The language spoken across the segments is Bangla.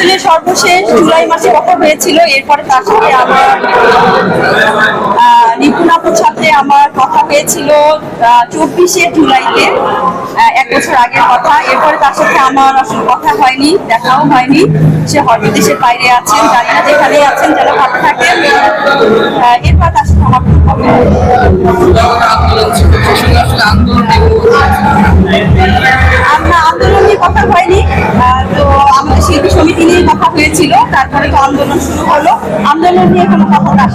আসলে সর্বশেষ জুলাই মাসে কথা হয়েছিল। এরপরে তার সাথে আমার আহ, নিপুণাপুর সাথে আমার কথা হয়েছিল চব্বিশে জুলাইতে এক বছর আগের কথা। এরপরে তার সাথে আমার আসলে কথা হয়নি দেখাও হয়নি। সে হয়তো দেশের বাইরে আছেন জানি না যেখানে আছেন যেন ভালো থাকেন। এরপর তার সাথে আমার আমরা আন্দোলন নিয়ে কথা হয়নি। তো আমাদের শিল্পী সমিতি নিয়ে কথা হয়েছিল, তারপরে তো আন্দোলন শুরু হলো। আন্দোলন নিয়ে কোনো কথা তার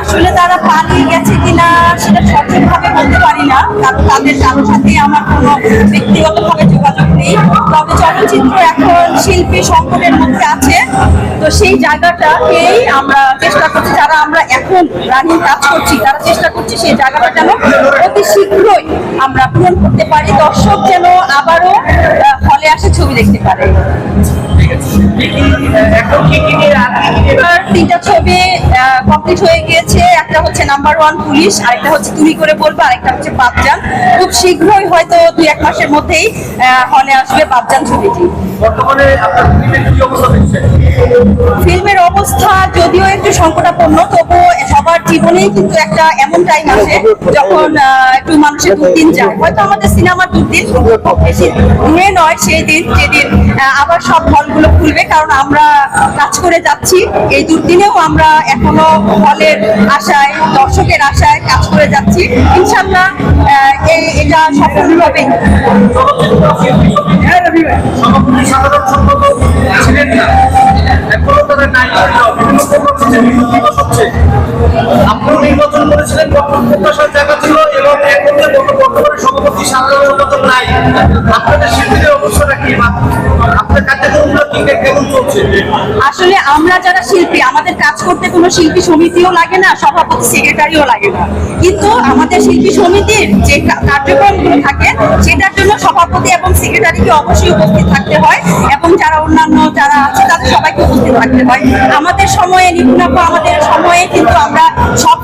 আসলে তারা পালিয়ে গেছে কিনা, সেটা সঠিকভাবে বলতে পারি না। কারণ তাদের কারোর সাথে আমার কোনো ব্যক্তিগতভাবে তবে চলচ্চিত্র এখন শিল্পী সংকটের মধ্যে আছে। তো সেই জায়গাটাকেই আমরা চেষ্টা করছি, যারা আমরা এখন রানিং কাজ করছি তারা চেষ্টা করছি সেই জায়গাটা যেন অতি শীঘ্রই আমরা পূরণ করতে পারি। দর্শক যেন আবারও হলে আসে ছবি দেখতে পারে। তিনটা ছবি কমপ্লিট হয়ে গিয়েছে। একটা হচ্ছে নাম্বার ওয়ান পুলিশ আরেকটা হচ্ছে তুমি করে বলব আরেকটা হচ্ছে বাপজান। খুব শীঘ্রই হয়তো দুই এক মাসের মধ্যেই হলে আসবে বাপজান ছবিটি। ফিল্মের অবস্থা যদিও একটু সংকটাপন্ন তবুও জীবনেই কিন্তু একটা এমন টাইম আসে যখন একটু মানুষের দুর্দিন যায়। হয়তো আমাদের সিনেমার দুর্দিন বেশি দূরে নয় সেই দিন যেদিন আবার সব হলগুলো খুলবে কারণ আমরা কাজ করে যাচ্ছি। এই দুর্দিনেও আমরা এখনও হলের আশায় দর্শকের আশায় কাজ করে যাচ্ছি। ইনশাল্লাহ আহ, এই- এটা সফল হবে। ছিলেন না এখনও তাদের নাই বিভিন্ন প্রোগ্রাম করেছিলেন ছিল এবং বর্তমানে সভাপতি নাই, আপনাদের শিল্পীদের অবস্থাটা কি? আসলে আমরা যারা শিল্পী, আমাদের কাজ করতে কোনো শিল্পী সমিতিও লাগে না, সভাপতি সেক্রেটারিও লাগে না। কিন্তু আমাদের শিল্পী সমিতির যে কার্যক্রমগুলো থাকে, সেটার জন্য সভাপতি এবং সেক্রেটারিকে অবশ্যই উপস্থিত থাকতে হয় এবং যারা অন্যান্য যারা আছে, তাদের সবাইকে উপস্থিত থাকতে হয়। আমাদের সময়ে নিপুণাপা আমাদের সময়ে কিন্তু আমরা সব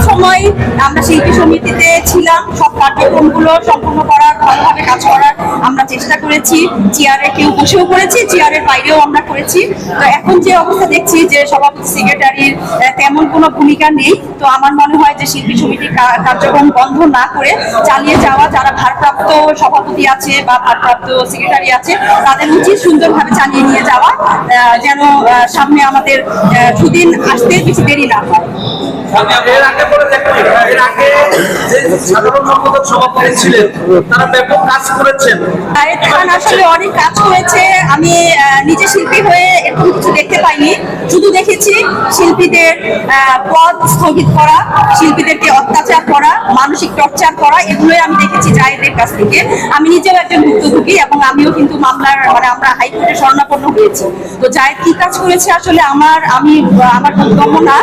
সমিতিতে ছিলাম সব কার্যক্রমগুলো সম্পূর্ণ করার, ভালোভাবে কাজ করার আমরা চেষ্টা করেছি। চেয়ারে কেউ বসেও করেছি, চেয়ারের বাইরেও আমরা করেছি। তো এখন যে অবস্থা দেখছি যে সভাপতি সেক্রেটারির তেমন কোনো ভূমিকা নেই। তো আমার মনে হয় যে শিল্পী সমিতির কার্যক্রম বন্ধ না করে চালিয়ে যাওয়া যারা ভারপ্রাপ্ত সভাপতি আছে বা ভারপ্রাপ্ত সেক্রেটারি আছে, তাদের উচিত সুন্দরভাবে চালিয়ে নিয়ে যাওয়া যেন সামনে আমাদের সুদিন আসতে বেশি দেরি না হয়। এর আগে যে সাধারণ সম্পাদক সভাপতি ছিলেন, তারা ব্যাপক কাজ করেছেন। খান আসলে অনেক কাজ করেছে। আমি নিজে শিল্পী হয়ে এরকম কিছু দেখতে পাইনি। শুধু দেখেছি শিল্পীদের পদ স্থগিত করা, শিল্পীদেরকে অত্যাচার করা মানসিক টর্চার করা, এগুলোই আমি দেখেছি জায়েদের কাছ থেকে। আমি নিজেও একজন ভুক্তভোগী এবং আমিও কিন্তু মামলার মানে আমরা হাইকোর্টে স্বর্ণাপন্ন হয়েছি। তো জায়েদ কি কাজ করেছে? আসলে আমার, আমি, আমার বোধগম্য না।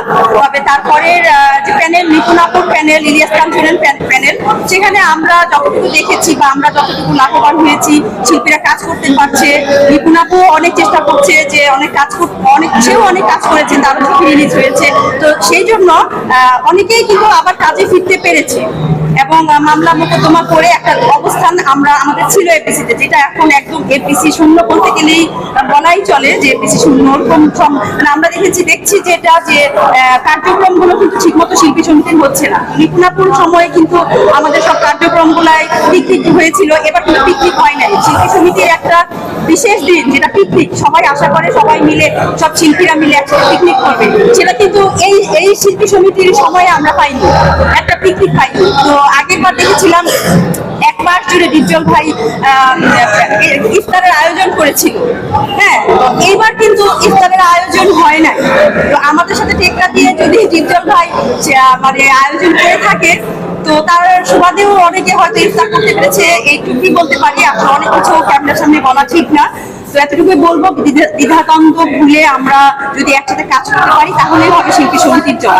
তবে তারপরের যে প্যানেল, নিপুণাপুর প্যানেল, ইলিয়াস কাঞ্চনের প্যানেল, সেখানে আমরা যতটুকু দেখেছি বা আমরা যতটুকু লাভবান হয়েছি, শিল্পীরা কাজ করতে পারছে। নিপুণাপু অনেক চেষ্টা করছে যে অনেক কাজ অনেক, সেও অনেক কাজ করেছে ছবি রিলিজ হয়েছে। তো সেই জন্য অনেকেই কিন্তু আবার কাজে ফিরতে পেরেছে। amazing. এবং মামলা মোকদ্দমা করে একটা অবস্থান আমরা, আমাদের ছিল এপিসিতে যেটা এখন একদম এপিসি শূন্য বলতে গেলেই বলাই চলে যে এপিসি শূন্য মানে আমরা দেখেছি, দেখছি যেটা যে কার্যক্রমগুলো কিন্তু ঠিকমতো শিল্পী সমিতির হচ্ছে না। নিপুণাপুর সময়ে কিন্তু আমাদের সব কার্যক্রমগুলাই পিকনিক হয়েছিল, এবার কিন্তু পিকনিক হয় নাই। শিল্পী সমিতির একটা বিশেষ দিন, যেটা পিকনিক, সবাই আশা করে, সবাই মিলে, সব শিল্পীরা মিলে একসাথে পিকনিক করবে। সেটা কিন্তু এই এই শিল্পী সমিতির সময়ে আমরা পাইনি, একটা পিকনিক পাইনি। তো আগের বার দেখেছিলাম এক মাস জুড়ে ডিপজল ভাই ইফতারের আয়োজন করেছিল। হ্যাঁ এইবার কিন্তু ইফতারের আয়োজন হয় নাই। তো আমাদের সাথে টেক্কা দিয়ে যদি ডিপজল ভাই মানে আয়োজন করে থাকে, তো তার সুবাদেও অনেকে হয়তো ইফতার করতে পেরেছে। এইটুকুই বলতে পারি আসলে অনেক কিছু ক্যামেরার সামনে বলা ঠিক না। তো এতটুকুই বলব দ্বিধা- দ্বিধাদ্বন্দ্ব ভুলে আমরা যদি একসাথে কাজ করতে পারি তাহলেই হবে শিল্পী সমিতির জয়